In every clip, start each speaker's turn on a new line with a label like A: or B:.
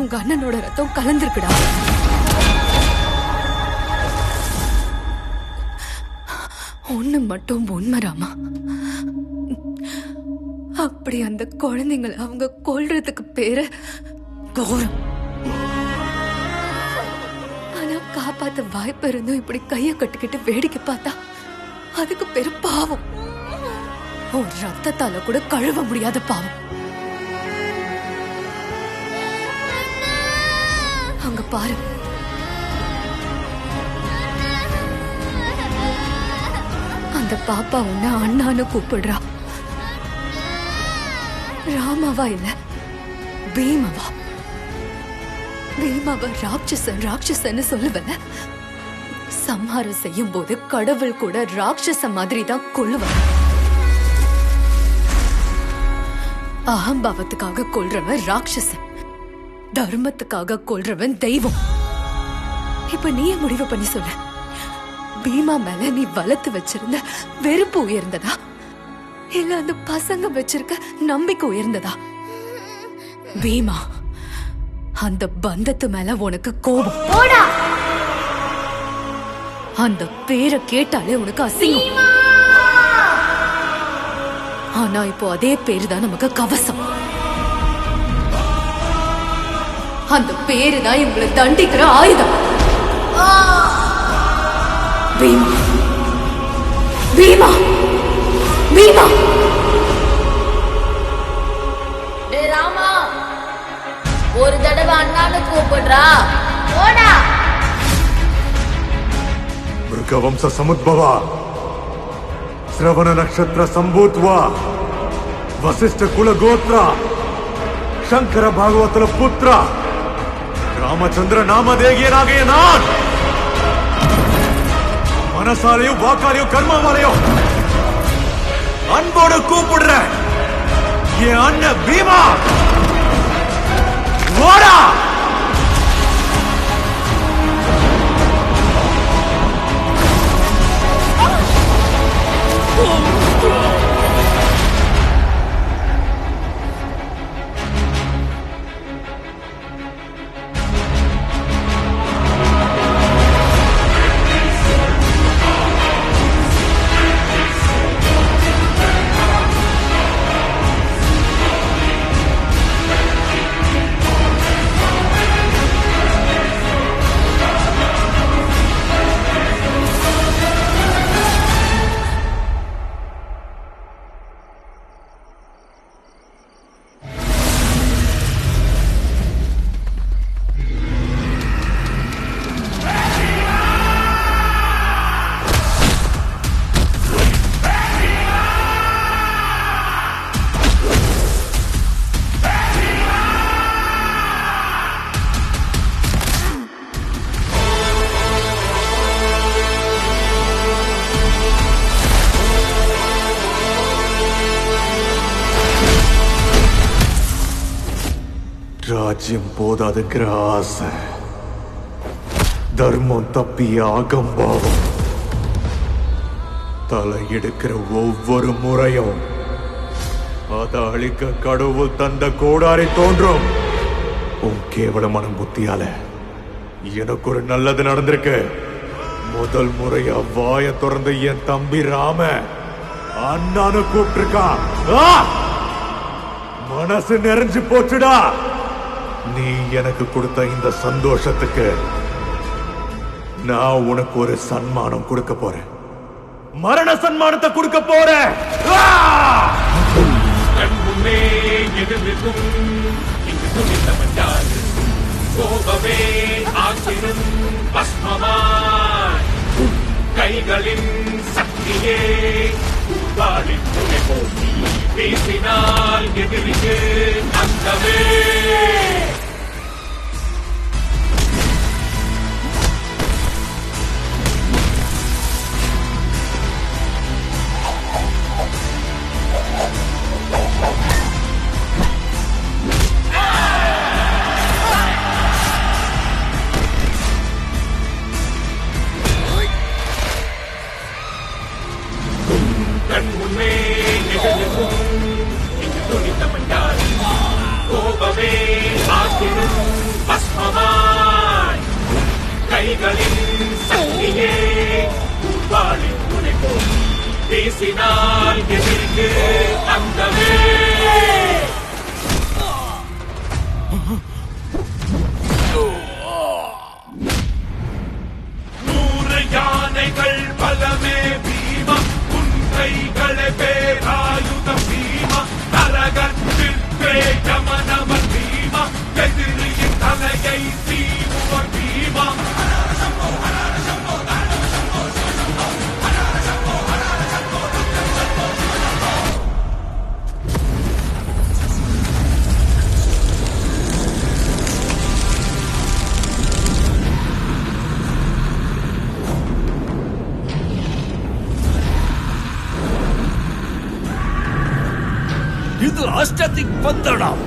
A: உங்க அண்ணனோட ரத்தம் கலந்திருக்குடா. ஒண்ணு மட்டும் உண்மைராமா அப்படி அந்த குழந்தைங்களை அவங்க கொல்றதுக்கு பேரு கோரம் ஆனா காப்பாத்த வாய்ப்பு இருந்தும் இப்படி கைய கட்டிக்கிட்டு வேடிக்கை பார்த்தா அதுக்கு பேரு பாவம். ஒரு ரத்தத்தால கூட கழுவ முடியாத பாவம். பாரு. அந்த பாப்பா உன்ன அண்ணான்னு கூப்பிடுறா. ராமாவா இல்ல? பீமாவா? பீமாவ ராட்சசன் ராட்சசன்னு சொல்லுவல? சம்ஹாரம் செய்யும் போது கடவுள் கூட ராட்சச மாதிரி தான் கொள்ளுவார் அகம்பாவத்துக்காக கொல்றவன் ராட்சசன். தர்மத்துக்காக கொல்றவன் தெய்வம். இப்ப நீயே முடிவு பண்ணி சொல்லு. பீமா மேல நீ வளர்த்து வச்சிருந்த வெறுப்பு உயர்ந்ததா? இல்ல அந்த பசங்க வச்சிருக்க நம்பிக்கை உயர்ந்ததா? பீமா அந்த பந்தத்து மேல உனக்கு கோபம். அந்த பேரை கேட்டாலே உனக்கு அசிங்கம். ஆனா இப்போ அதே பேரு தான் நமக்கு கவசம். அந்த பேரு தான் இவங்களை தண்டிக்கிற ஆயுதம் பீமா பீமா பீமா
B: டே ராமா ஒரு தடவை அண்ணான்னு கூப்பிடுறா போடா
C: ಮೃಗವಂಶ ಸಮುದ್ಭವ ಶ್ರವಣ ನಕ್ಷತ್ರ ಸಂಭೂತ್ವ ವಸಿಷ್ಠ ಕುಲಗೋತ್ರ ಶಂಕರ ಭಾಗವತರ ಪುತ್ರ ராமச்சந்திர நாமதேகியனாகிய நான். மனசாலையோ வாக்காலையோ கர்மாவாலையோ அன்போடு கூப்பிடுற என் அண்ணன் பீமா. ஓடா ராஜ்யம் போதாதுங்கிற ஆசை தர்மம் தப்பிய அகம்பாவம் தலை எடுக்கிற ஒவ்வொரு முறையும் அதை அழிக்க கடவுள் தந்த கோடாரி தோன்றும். உன் கேவலமான புத்தியால எனக்கு ஒரு நல்லது நடந்திருக்கு. முதல் முறையா வாய திறந்து என் தம்பி ராம அண்ணான்னு கூப்பிட்டிருக்கான். மனசு நிறைஞ்சு போச்சுடா. நீ எனக்கு கொடுத்த இந்த சந்தோஷத்துக்கு நான் உனக்கு ஒரு சன்மானம் கொடுக்க போறேன். மரண சன்மானத்தை கொடுக்க போறேன்.
D: கைகளின் சக்தியே பேசினால் எதிரிக்கு அந்தவே நான் எதிர்க்கு அந்தமே நூறு யானைகள் பலமே பீமா உன் பீமா. நரகத்திற்கே கமனம்
E: இது அஷ்டதிக் பந்தனம்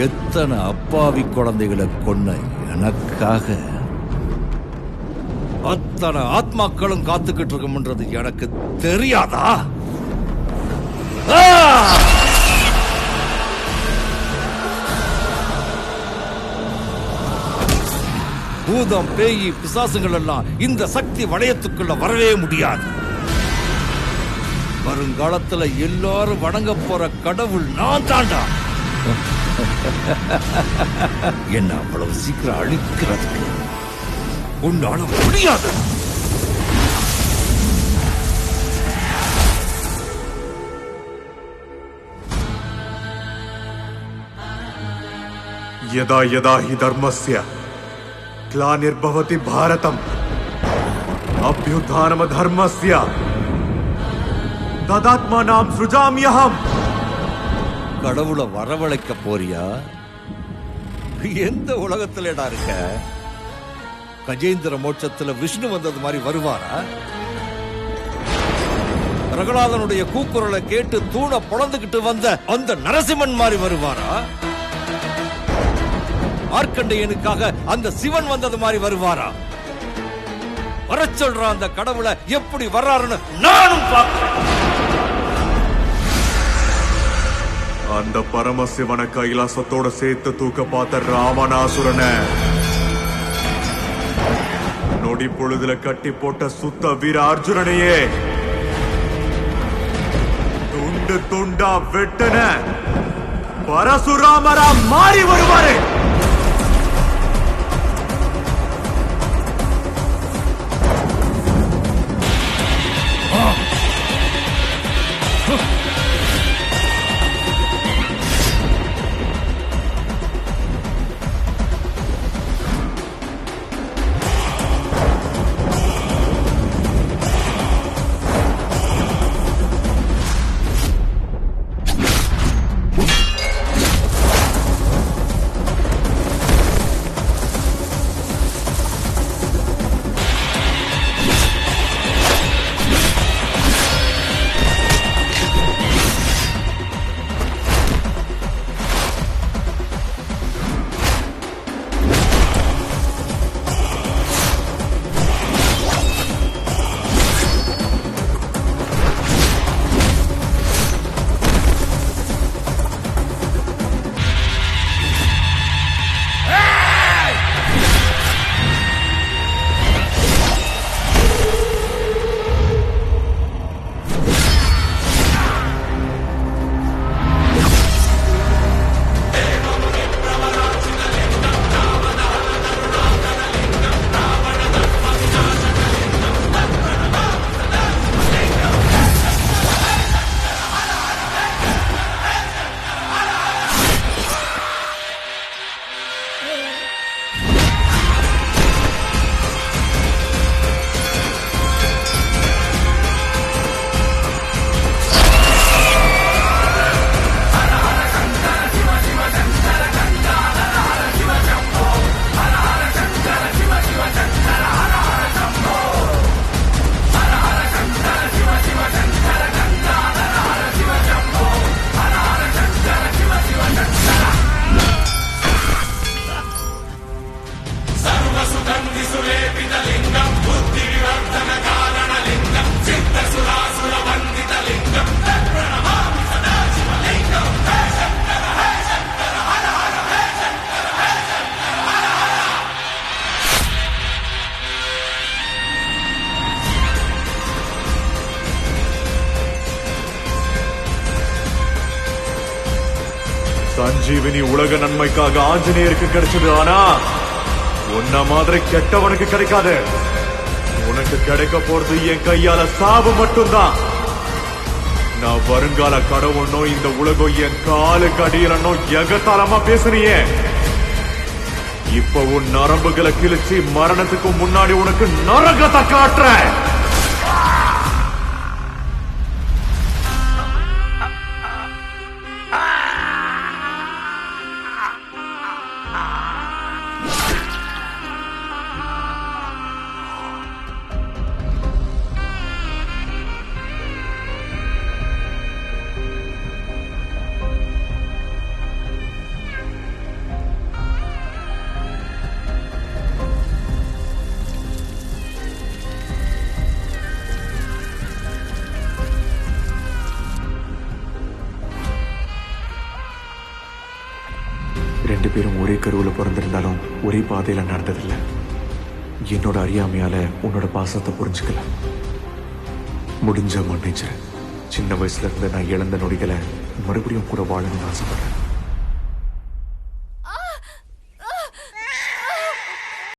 E: எத்தனை அப்பாவி குழந்தைகளை கொன்ன எனக்காக? அத்தனை ஆத்மாக்களும் காத்துக்கிட்டு இருக்கும்ன்றது எனக்கு தெரியாதா? பூதம் பேயி பிசாசுகள் எல்லாம் இந்த சக்தி வளையத்துக்குள்ள வரவே முடியாது வருங்காலத்துல எல்லாரும் வணங்க போற கடவுள் நான் தாண்டா என்ன அவ்வளவு சீக்கிரம் அழிக்கிறதுக்கு உன்னால முடியாது
C: यदा यदा हि धर्मस्य గ్లానిర్భవతి భారతం అభ్యుత్నమ ధర్మస్య తదాత్మనాం సృజామ్యహం
E: கடவுளை வரவழைக்க போறியா எந்த உலகத்துலடா இருக்க கஜேந்திர மோட்சத்துல விஷ்ணு வந்தது மாதிரி வருவாரா பிரகலாதனுடைய கூக்குரலை கேட்டு தூண பொழந்துகிட்டு வந்த அந்த நரசிம்மன் மாதிரி வருவாரா மார்க்கண்டையனுக்காக அந்த சிவன் வந்தது மாதிரி வருவாரா? வர சொல்ற அந்த கடவுளை எப்படி வர்றாருன்னு நானும் பார்க்கிறேன்.
C: அந்த பரமசிவனை கைலாசத்தோட சேர்த்து தூக்க பார்த்த ராவணாசுரன நொடி பொழுதுல கட்டி போட்ட சுத்த வீர அர்ஜுனனையே துண்டு துண்டா வெட்டன பரசுராமரா மாறி வருவாரு. சஞ்சீவினி உலக நன்மைக்காக ஆஞ்சநேயருக்கு கிடைச்சது. ஆனா உன்ன மாதிரி கெட்டவனுக்கு கிடைக்காது. உனக்கு கிடைக்க போறது என் கையால சாவு மட்டும்தான். நான் வருங்கால கடவுள்னோ இந்த உலகம் என் காலுக்கு அடியிலனோ எகத்தாளமா பேசுனியே. இப்ப உன் நரம்புகளை கிழிச்சு மரணத்துக்கு முன்னாடி உனக்கு நரகத்தை காட்டுறேன். ரெண்டு பேரும் ஒரே கருவில் பிறந்திருந்தாலும் ஒரே பாதையில் நடந்ததில்ல. என்னோட அறியாமையால் உன்னோட பாசத்தை புரிஞ்சுக்கல. முடிஞ்ச மன்னிச்சிரு. சின்ன வயசுல இருந்து நான் இழந்த நொடிகளை மறுபடியும் கூட வாழணும்னு ஆசைப்படுறேன்.